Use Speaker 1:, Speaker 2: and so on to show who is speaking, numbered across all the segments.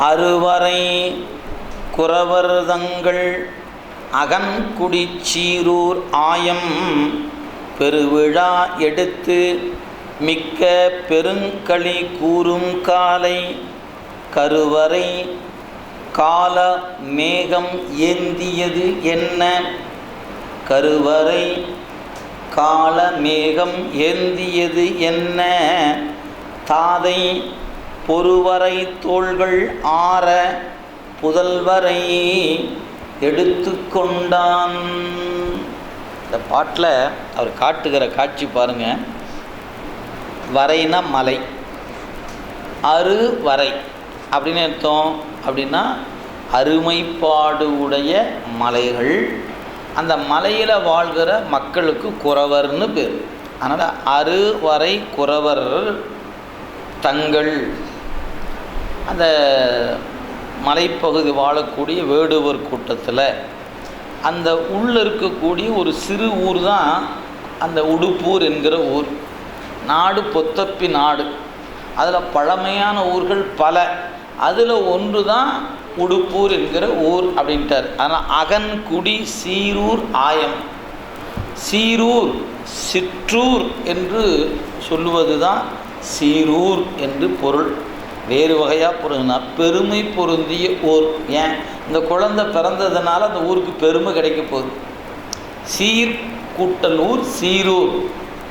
Speaker 1: அறுவரை குறவர்தங்கள் அகன்குடிச் சீரூர் ஆயம் பெருவிழா எடுத்து மிக்க பெருங்களி கூறும் காலை கருவறை கால மேகம் ஏந்தியது என்ன? கருவறை கால மேகம் ஏந்தியது என்ன? தாதை பொறுவரை தோள்கள் ஆற புதல்வரை எடுத்து கொண்டான். இந்த பாட்டில் அவர் காட்டுகிற காட்சி பாருங்க. வரைனா மலை அரு வரை. அப்படின்னு அர்த்தம். அப்படின்னா அருமைப்பாடு உடைய மலைகள். அந்த மலையில் வாழ்கிற மக்களுக்கு குறவர்னு பேர். அதனால் அறுவரை குறவர் தங்கள். அந்த மலைப்பகுதி வாழக்கூடிய வேடுவர் கூட்டத்தில் அந்த உள்ள இருக்கக்கூடிய ஒரு சிறு ஊர் தான் அந்த உடுப்பூர் என்கிற ஊர். நாடு பொத்தப்பி நாடு. அதில் பழமையான ஊர்கள் பல. அதில் ஒன்று தான் உடுப்பூர் என்கிற ஊர் அப்படின்ட்டார். ஆனால் அகன்குடி சீரூர் ஆயம். சீரூர் சிற்றூர் என்று சொல்லுவது தான் சீரூர் என்று பொருள். வேறு வகையாக பொருந்தினா பெருமை பொருந்திய ஊர் ஏன்? இந்த குழந்தை பிறந்ததுனால அந்த ஊருக்கு பெருமை கிடைக்க போகுது. சீர் கூட்டலூர் சீரூர்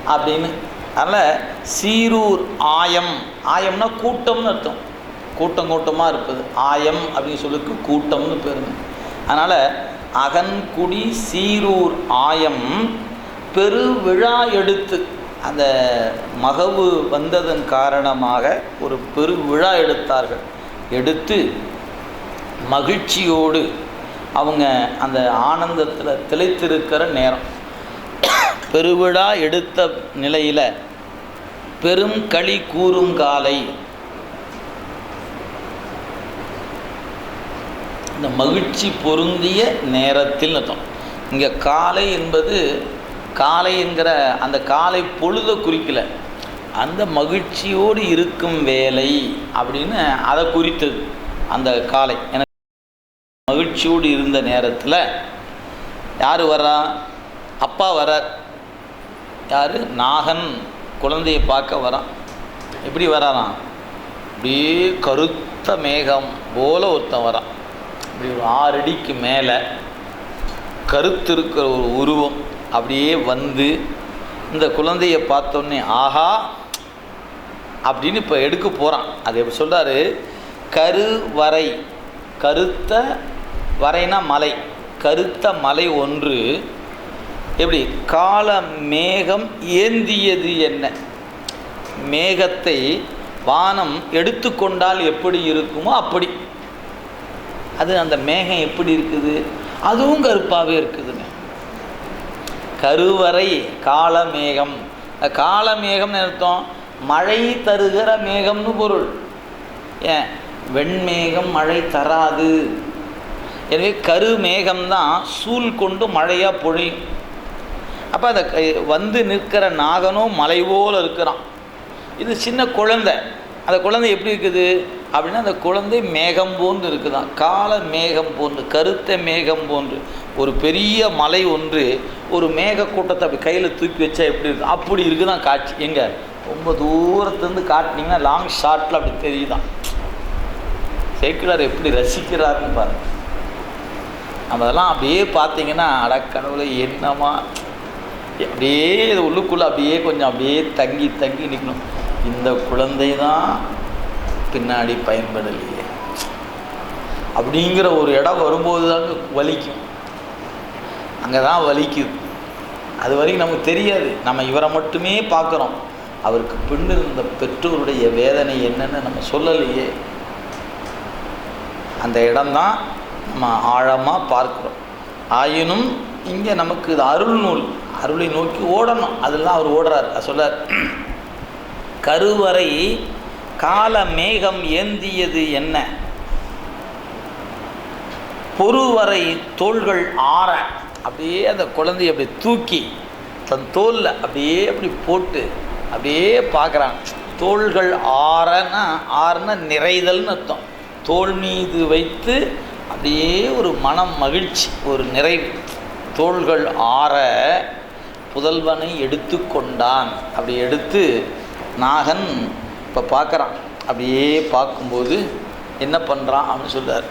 Speaker 1: அப்படின்னு. அதனால் சீரூர் ஆயம். ஆயம்னா கூட்டம்னு அர்த்தம். கூட்டம் கூட்டமாக இருப்பது. ஆயம் அப்படின்னு சொல்லிக்கு கூட்டம்னு பெருமை அதனால் அகன்குடி சீரூர் ஆயம் பெரு விழா எடுத்து அந்த மகவு வந்ததன் காரணமாக ஒரு பெரு விழா எடுத்தார்கள். எடுத்து மகிழ்ச்சியோடு அவங்க அந்த ஆனந்தத்தில் திளைத்திருக்கிற நேரம். பெருவிழா எடுத்த நிலையில் பெரும் களி கூறும் காலை இந்த மகிழ்ச்சி பொருந்திய நேரத்தில் அர்த்தம். இங்கே காலை என்பது காலை என்கிற அந்த காலை பொழுதை குறிக்கல. அந்த மகிழ்ச்சியோடு இருக்கும் வேலை அப்படின்னு அதை குறித்தது அந்த காலை. எனக்கு மகிழ்ச்சியோடு இருந்த நேரத்தில் யார் வர்றா? அப்பா வரார் யார்? நாகன் குழந்தையை பார்க்க வரான் எப்படி வரானாம் அப்படியே கருத்த மேகம் போல ஒருத்தன் வரான். இப்படி ஒரு ஆறு அடிக்கு மேலே கருத்து இருக்கிற ஒரு உருவம். அப்படியே வந்து இந்த குழந்தையை பார்த்தோன்னே ஆஹா! அப்படின்னு இப்போ எடுக்க போகிறான் அது எப்படி சொல்கிறாரு கருவறை கருத்த வரைனா மலை கருத்த மலை ஒன்று எப்படி? கால மேகம் ஏந்தியது என்ன? மேகத்தை வானம் எடுத்துக்கொண்டால் எப்படி இருக்குமோ அப்படி. அது அந்த மேகம் எப்படி இருக்குது? அதுவும் கருப்பாகவே இருக்குதுங்க கருவறை காலமேகம். காலமேகம்னு அர்த்தம் மழை தருகிற மேகம்னு பொருள். ஏன்? வெண்மேகம் மழை தராது. எனவே கருமேகம்தான் சூழ் கொண்டு மழையாக பொழியும். அப்போ அந்த க- வந்து நிற்கிற நாகனும் மலை போல் இருக்கிறான். இது சின்ன குழந்தை. அந்த குழந்தை எப்படி இருக்குது? அப்படின்னா அந்த குழந்தை மேகம் போன்று இருக்குதான். கால மேகம் போன்று கருத்த மேகம் போன்று. ஒரு பெரிய மலை ஒன்று ஒரு மேக கூட்டத்தை அப்படி கையில் தூக்கி வச்சா எப்படி இருக்கு? அப்படி இருக்குதான் காட்சி. எங்கே? ரொம்ப தூரத்துலேருந்து காட்டினீங்கன்னா லாங் ஷார்ட்டில் அப்படி தெரியுதான். சேக்கிலார் எப்படி ரசிக்கிறாருன்னு பாருங்க. நம்ம அதெல்லாம் அப்படியே பார்த்தீங்கன்னா அடக்கடவுளை என்னமா அப்படியே இது உள்ளுக்குள்ளே அப்படியே கொஞ்சம் அப்படியே தங்கி தங்கி நிற்கணும் இந்த குழந்தை தான் பின்னாடி பயன்படலையே. அப்படிங்கிற ஒரு இடம் வரும்போது தாங்க வலிக்கும். அங்கே தான் வலிக்குது. அது வரைக்கும் நமக்கு தெரியாது. நம்ம இவரை மட்டுமே பார்க்குறோம். அவருக்கு பின் இருந்த பெற்றோருடைய வேதனை என்னன்னு நம்ம சொல்லலையே. அந்த இடம்தான் நம்ம ஆழமாக பார்க்குறோம். ஆயினும் இங்கே நமக்கு இது அருள் நூல் அருளை நோக்கி ஓடணும். அதெல்லாம் அவர் ஓடுறார். சொல்கிறார் கருவறை கால மேகம் ஏந்தியது என்ன? பொறுவரை தோள்கள் ஆற அப்படியே அந்த குழந்தைய அப்படி தூக்கி தன் தோலில் அப்படியே அப்படி போட்டு அப்படியே பார்க்குறான். தோள்கள் ஆறன்னா ஆறுனா நிறைதல்னு அர்த்தம். தோள் மீது வைத்து அப்படியே ஒரு மனம் மகிழ்ச்சி ஒரு நிறைவு. தோள்கள் ஆற புதல்வனை எடுத்து கொண்டான் அப்படி எடுத்து நாகன் இப்போ பார்க்குறான். அப்படியே பார்க்கும்போது என்ன பண்ணுறான் அப்படின்னு சொல்கிறார்